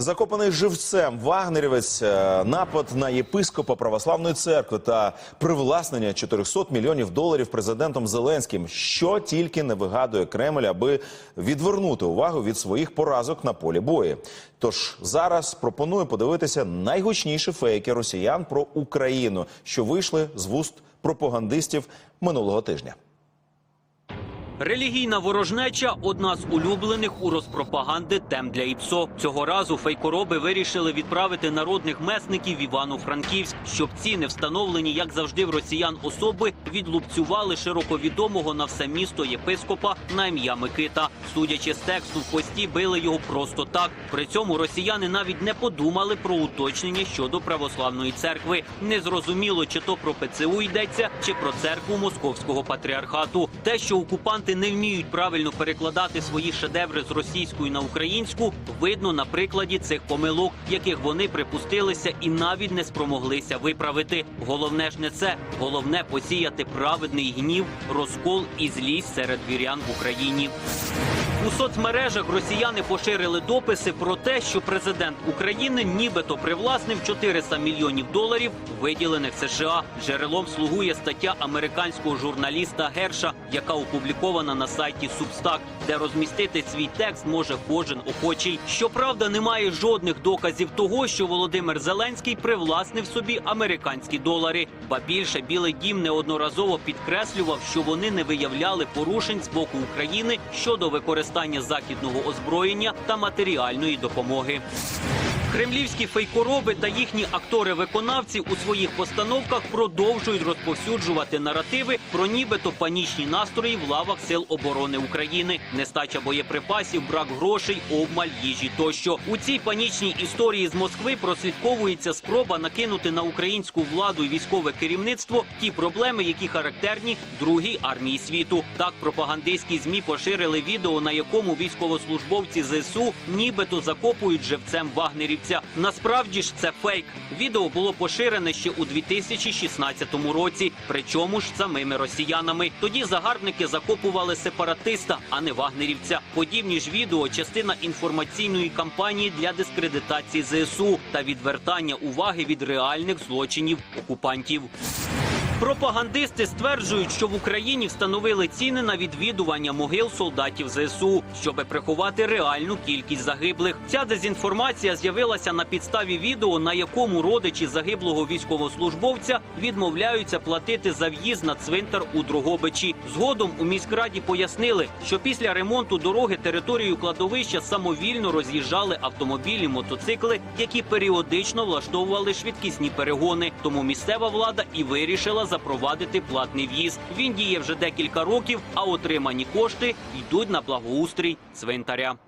Закопаний живцем вагнерівець, е, напад на єпископа православної церкви та привласнення 400 мільйонів доларів президентом Зеленським, що тільки не вигадує Кремль, аби відвернути увагу від своїх поразок на полі бою. Тож зараз пропоную подивитися найгучніші фейки росіян про Україну, що вийшли з вуст пропагандистів минулого тижня. Релігійна ворожнеча одна з улюблених у розпропаганди тем для ІПСО. Цього разу фейкороби вирішили відправити народних месників в Івано-Франківськ, щоб ці не встановлені, як завжди, в росіян особи відлупцювали широковідомого на все місто єпископа на ім'я Микита. Судячи з тексту в пості, били його просто так. При цьому росіяни навіть не подумали про уточнення щодо православної церкви. Незрозуміло, чи то про ПЦУ йдеться, чи про церкву московського патріархату. Те, що окупанти не вміють правильно перекладати свої шедеври з російської на українську, видно на прикладі цих помилок, яких вони припустилися і навіть не спромоглися виправити. Головне ж не це, головне посіяти праведний гнів, розкол і злість серед вірян в Україні. У соцмережах росіяни поширили дописи про те, що президент України нібито привласнив 400 мільйонів доларів, виділених США. Джерелом слугує стаття американського журналіста Герша, яка опублікована на сайті Substack, де розмістити свій текст може кожен охочий. Щоправда, немає жодних доказів того, що Володимир Зеленський привласнив собі американські долари. Ба більше Білий Дім неодноразово підкреслював, що вони не виявляли порушень з боку України щодо використання західного озброєння та матеріальної допомоги. Кремлівські фейкороби та їхні актори-виконавці у своїх постановках продовжують розповсюджувати наративи про нібито панічні настрої в лавах сил оборони України, нестача боєприпасів, брак грошей, обмаль їжі тощо. У цій панічній історії з Москви прослідковується спроба накинути на українську владу і військове керівництво ті проблеми, які характерні другій армії світу. Так пропагандистські змі поширили відео, на якому військовослужбовці ЗСУ нібито закопують живцем вагнерівця. Насправді ж це фейк. Відео було поширене ще у 2016 році, причому ж самими росіянами. Тоді загарбники закопували сепаратиста, а не вагнерівця. Подібні ж відео частина інформаційної кампанії для дискредитації ЗСУ та відвертання уваги від реальних злочинів окупантів. Пропагандисти стверджують, що в Україні встановили ціни на відвідування могил солдатів ЗСУ, щоби приховати реальну кількість загиблих. Ця дезінформація з'явилася на підставі відео, на якому родичі загиблого військовослужбовця відмовляються платити за в'їзд на цвинтар у Дрогобичі. Згодом у міськраді пояснили, що після ремонту дороги територію кладовища самовільно роз'їжджали автомобілі, мотоцикли, які періодично влаштовували швидкісні перегони. Тому місцева влада і вирішила запровадити платний в'їзд. Він діє вже декілька років, а отримані кошти йдуть на благоустрій цвинтаря.